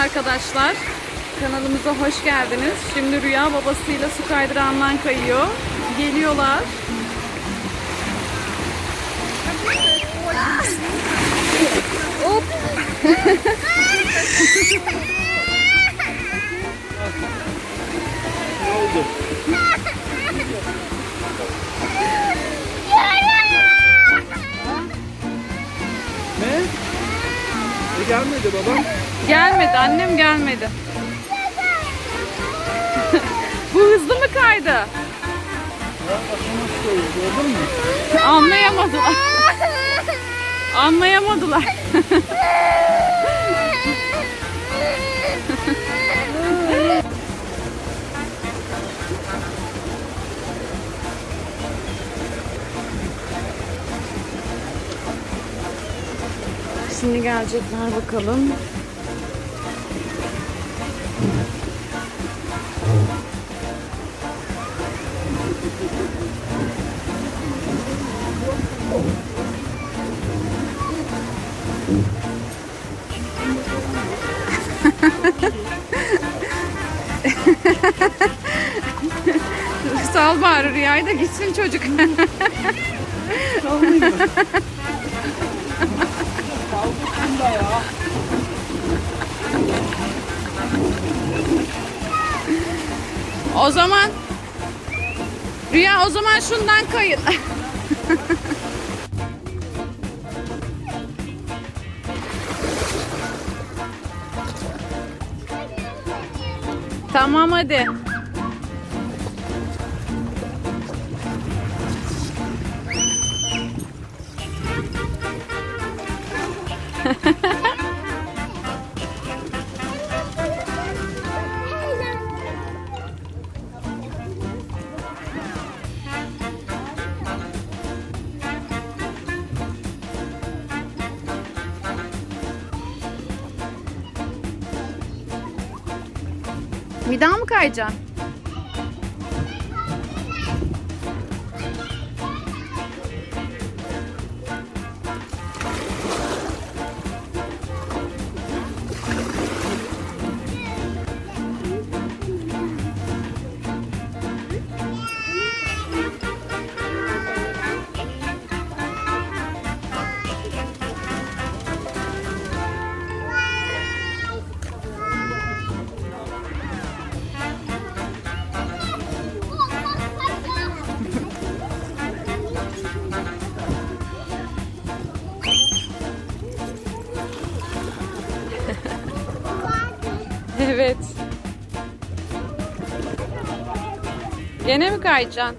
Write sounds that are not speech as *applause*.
arkadaşlar. Kanalımıza hoş geldiniz. Şimdi Rüya babasıyla su kaydırağından kayıyor. Geliyorlar. Hop. Ne oldu? Gelmedi babam. Gelmedi annem gelmedi. *laughs* Bu hızlı mı kaydı? Gördün mü? Anlayamadılar. *laughs* Anlayamadılar. *laughs* Şimdi gelecekler bakalım. Sal bari Rüya'yı da gitsin çocuk. Kalmayayım mı? Kaldırsın da ya. o zaman Rüya o zaman şundan kayın. *laughs* tamam hadi. Bir daha mı kayacaksın? Evet. Gene mi kayacaksın?